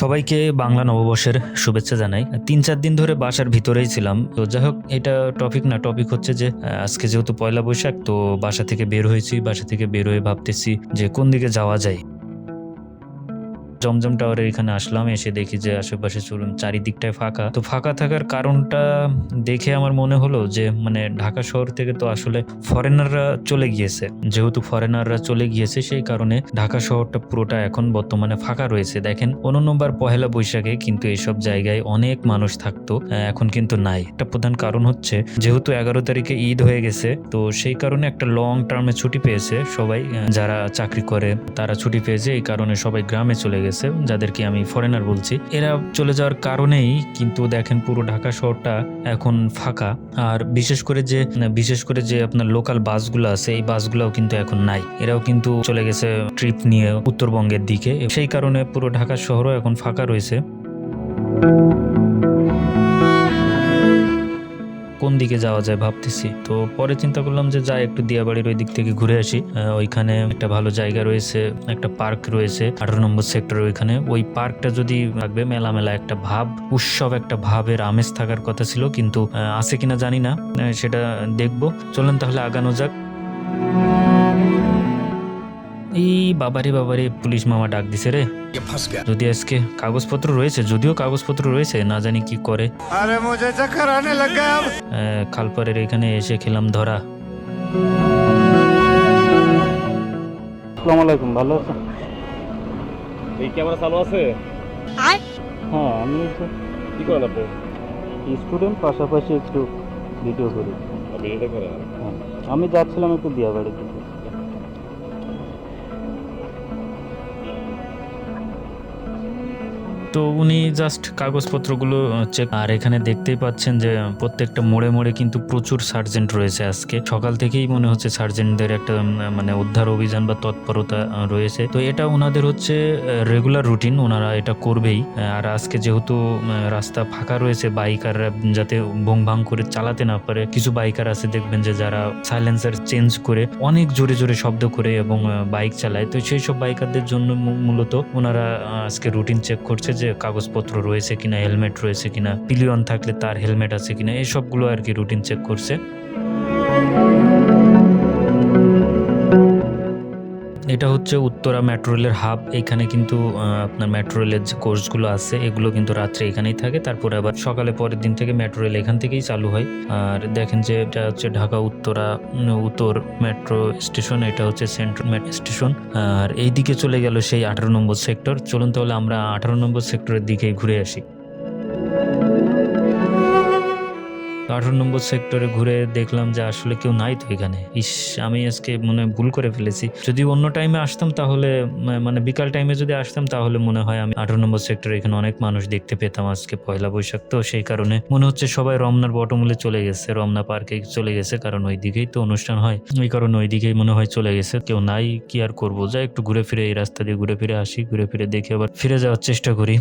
সবাইকে বাংলা নববর্ষের শুভেচ্ছা জানাই। তিন চার দিন ধরে বাসার ভিতরেই ছিলাম। তো যাই হোক, এটা টপিক না টপিক হচ্ছে যে আজকে যেহেতু পয়লা বৈশাখ, তো বাসা থেকে বের হয়েছি, বাসা থেকে বের হয়ে ভাবতেছি যে কোন দিকে যাওয়া যায়। জমজম টাওয়ারের এখানে আসলাম, এসে দেখি যে আশেপাশে চলুন চারিদিকটায় ফাঁকা। তো ফাঁকা থাকার কারণটা দেখে আমার মনে হলো যে মানে ঢাকা শহর থেকে তো আসলে ফরেনাররা চলে গিয়েছে। যেহেতু ফরেনাররা চলে গিয়েছে, সেই কারণে ঢাকা শহরটা পুরোটা এখন বর্তমানে ফাঁকা রয়েছে। দেখেন অনন্যবার পহেলা বৈশাখে কিন্তু এইসব জায়গায় অনেক মানুষ থাকতো এখন কিন্তু নাই। একটা প্রধান কারণ হচ্ছে, যেহেতু এগারো তারিখে ঈদ হয়ে গেছে, তো সেই কারণে একটা লং টার্মে ছুটি পেয়েছে সবাই যারা চাকরি করে, তারা ছুটি পেয়েছে, এই কারণে সবাই গ্রামে চলে গেছে। যাদেরকে আমি ফরেনার বলছি। এরা চলে যাওয়ার কারণেই কিন্তু দেখেন পুরো ঢাকা শহরটা এখন ফাঁকা। আর বিশেষ করে যে, বিশেষ করে যে আপনার লোকাল বাসগুলো আছে, এই বাসগুলোও কিন্তু এখন নাই। এরাও কিন্তু চলে গেছে ট্রিপ নিয়ে উত্তরবঙ্গের দিকে। সেই কারণে পুরো ঢাকা শহরও এখন ফাঁকা রয়েছে। কোন দিকে যাওয়া যায় ভাবতেছি। তো পরে চিন্তা করলাম যে যাই একটু দিয়াবাড়ির ওই দিক থেকে ঘুরে আসি। ওইখানে একটা ভালো জায়গা রয়েছে, একটা পার্ক রয়েছে, আঠারো নম্বর সেক্টরের ওইখানে। ওই পার্কটা যদি লাগবে মেলা মেলা একটা ভাব, উৎসব একটা ভাবের আমেজ থাকার কথা ছিল, কিন্তু আছে কিনা জানি না সেটা দেখব। চলেন তাহলে আগানো যাক। এই বাবারে বাবারে পুলিশ মামা ডাক দিছে রে। যদি আজকে কাগজপত্র রয়েছে যদিও কাগজপত্র রয়েছে না জানি কি করে। খালপারের এখানে এসে খেলাম ধরা। আসসালামু ভালো আছেন? এই ক্যামেরা চালু আছে? হ্যাঁ আমি কি করেন আপনি? স্টুডেন্ট পাশাপাশি একটু ভিডিও করি। হ্যাঁ, আমি যাচ্ছিলাম একটু দিয়া বাড়িতে তো উনি জাস্ট কাগজপত্রগুলো চেক আর এখানে দেখতেই পাচ্ছেন যে প্রত্যেকটা মোড়ে মোড়ে কিন্তু প্রচুর সার্জেন্ট রয়েছে আজকে। সকাল থেকেই মনে হচ্ছে সার্জেন্টদের একটা মানে উদ্ধার অভিযান বা তৎপরতা রয়েছে। তো এটা ওনাদের হচ্ছে রেগুলার রুটিন ওনারা এটা করবেই। আর আজকে যেহেতু রাস্তা ফাঁকা রয়েছে বাইকাররা যাতে ভং ভাং করে চালাতে না পারে, কিছু বাইকার আছে দেখবেন যে যারা সাইলেন্সার চেঞ্জ করে অনেক জোরে জোরে শব্দ করে এবং বাইক চালায়। তো সেই সব বাইকারদের জন্য মূলত ওনারা আজকে রুটিন চেক করছে যে কাগজপত্র রয়েছে কিনা, হেলমেট রয়েছে কিনা, পিলিয়ন থাকলে তার হেলমেট আছে কিনা, এই সবগুলো আর কি রুটিন চেক করছে। এটা হচ্ছে উত্তরা মেট্রো রেলের হাব এখানে কিন্তু আপনার মেট্রো রেলের যে কোর্সগুলো আছে, এগুলো কিন্তু রাত্রে এখানেই থাকে। তারপরে আবার সকালে পরের দিন থেকে মেট্রো রেল এখান থেকেই চালু হয়। আর দেখেন যে, এটা হচ্ছে ঢাকা, উত্তরা, উত্তর মেট্রো স্টেশন এটা হচ্ছে সেন্ট্রাল মেট্রো স্টেশন আর এই দিকে চলে গেল সেই আঠারো নম্বর সেক্টর চলুন তাহলে আমরা আঠারো নম্বর সেক্টরের দিকে ঘুরে আসি। আঠারো নম্বর সেক্টরে ঘুরে দেখলাম যে আসলে কেউ নাই তো এখানে। ইস, আমি আজকে মনে ভুল করে ফেলেছি। যদি অন্য টাইমে আসতাম তাহলে মানে বিকাল টাইমে যদি আসতাম তাহলে মনে হয় আমি আঠারো নম্বর সেক্টরে এখানে অনেক মানুষ দেখতে পেতাম আজকে পয়লা বৈশাখ। তো সেই কারণে মনে হচ্ছে সবাই রমনার বটমূলে চলে গেছে, রমনা পার্কে চলে গেছে, কারণ ওই দিকেই তো অনুষ্ঠান হয়। ওই কারণে ওই দিকেই মনে হয় চলে গেছে। কেউ নাই, কি আর করব? যা একটু ঘুরে ফিরে এই রাস্তা দিয়ে ঘুরে ফিরে আসি, ঘুরে ফিরে দেখে আবার ফিরে যাওয়ার চেষ্টা করি।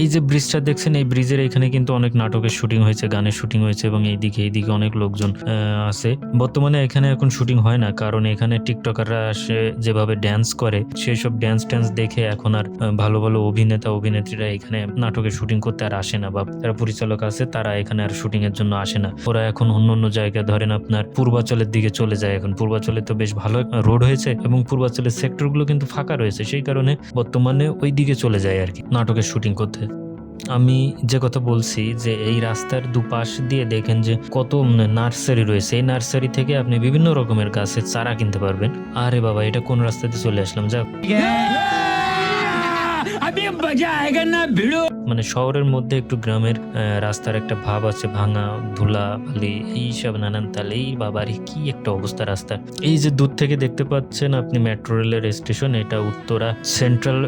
এই যে ব্রিজটা দেখছেন, এই ব্রিজের এখানে কিন্তু অনেক নাটকের শুটিং হয়েছে গানের শুটিং হয়েছে এবং এইদিকে এইদিকে অনেক লোকজন আছে। বর্তমানে এখানে এখন শুটিং হয় না, কারণ এখানে টিকটকাররা আসে যেভাবে ড্যান্স করে সেই সব ড্যান্স ট্যান্স দেখে এখন আর ভালো ভালো অভিনেতা, অভিনেত্রীরা এখানে নাটকের শুটিং করতে আর আসে না বা যারা পরিচালক আছে তারা এখানে আর শুটিং এর জন্য আসে না। ওরা এখন অন্য অন্য জায়গায়, ধরেন আপনার পূর্বাচলের দিকে চলে যায় এখন। পূর্বাচলে তো বেশ ভালো রোড হয়েছে এবং পূর্বাচলের সেক্টরগুলো কিন্তু ফাঁকা রয়েছে, সেই কারণে বর্তমানে ওই দিকে চলে যায় আর কি নাটকের শুটিং করতে। আমি যে কথা বলছি যে এই রাস্তার দুপাশ দিয়ে দেখেন যে কত নার্সারি রয়েছে। এই নার্সারি থেকে আপনি বিভিন্ন রকমের গাছের চারা কিনতে পারবেন। আরে বাবা, এটা কোন রাস্তাতে চলে আসলাম? যাক। মানে শহরের মধ্যে একটু গ্রামের রাস্তার একটা ভাব আছে ভাঙা ধুলা বালি এইসব নানান তালে। এই বাবার কি একটা অবস্থা রাস্তার এই যে দূর থেকে দেখতে পাচ্ছেন আপনি মেট্রো রেলের স্টেশন এটা উত্তরা সেন্ট্রাল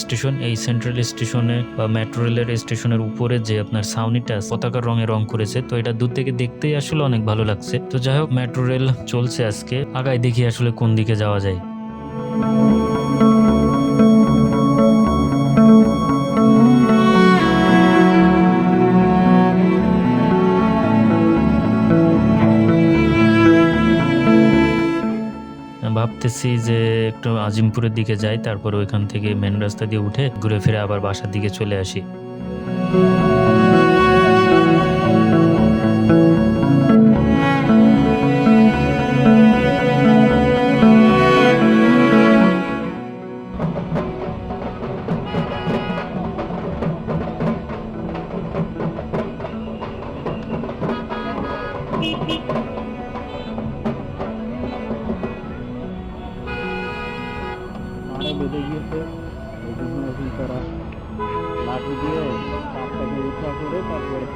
স্টেশন। এই সেন্ট্রাল স্টেশনে বা মেট্রো রেলের স্টেশনের উপরে যে আপনার ছাউনিটা আছে, পতাকার রঙে রং করেছে তো এটা দূর থেকে দেখতেই আসলে অনেক ভালো লাগছে। তো যাই হোক মেট্রো রেল চলছে আজকে। আগায় দেখি আসলে কোন দিকে যাওয়া যায়। ভাবতেছি যে একটু আজিমপুরের দিকে যাই, তারপর ওইখান থেকে মেন রাস্তা দিয়ে উঠে ঘুরে ফিরে আবার বাসার দিকে চলে আসি। মারা বেঁধে গিয়েছে এই জন্য এখন তারা লাঠি দিয়ে পাপটাকে উঠা করে তারপরে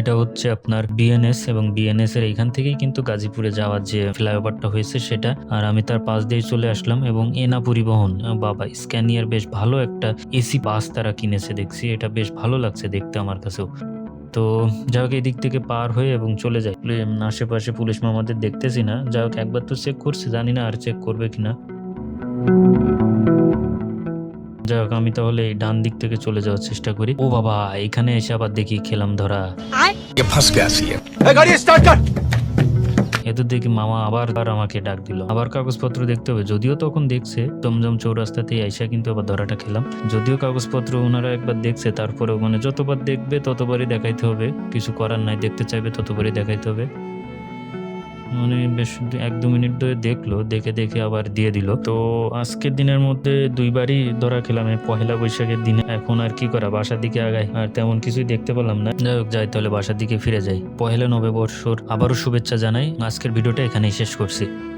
এটা হচ্ছে আপনার বিএনএস এবং বিএনএস এর এখান থেকেই কিন্তু গাজীপুরে যাওয়ার যে ফ্লাইওভারটা হয়েছে সেটা। আর আমি তার পাশ দিয়ে চলে আসলাম এবং এনা পরিবহন বাবা, স্ক্যানিয়ার বেশ ভালো একটা এসি বাস তারা কিনেছে দেখছি। এটা বেশ ভালো লাগছে দেখতে আমার কাছেও। তো যাই হোক দিক থেকে পার হয়ে এবং চলে যায় আশেপাশে পুলিশ মামাদের দেখতেছি না। যাই হোক, একবার তো চেক করছি। জানি না আর চেক করবে কিনা। যাক আমি তাহলে এই ডান দিক থেকে চলে যাওয়ার চেষ্টা করি। ও বাবা এখানে এসে আবার দেখি খেলাম ধরা। এত দেখি মামা আবার আবার আমাকে ডাক দিল। আবার কাগজপত্র দেখতে হবে। যদিও তখন দেখছে জমজম চৌরাস্তাতেই আইসা কিন্তু আবার ধরাটা খেলাম। যদিও কাগজপত্র ওনারা একবার দেখছে তারপরে মানে যতবার দেখবে ততবারই দেখাইতে হবে। কিছু করার নাই দেখতে চাইবে ততবারই দেখাইতে হবে। মানে বেশ এক দু মিনিট ধরে দেখল, দেখে দেখে আবার দিয়ে দিল। তো আজকের দিনের মধ্যে দুইবারই ধরা খেলাম পহেলা বৈশাখের দিনে। এখন আর কি করা, বাসার দিকে আগায় আর তেমন কিছুই দেখতে পেলাম না। যাই হোক, যাই, তাহলে বাসার দিকে ফিরে যাই। পহেলা নববর্ষর আবারও শুভেচ্ছা জানাই। আজকের ভিডিওটা এখানেই শেষ করছি।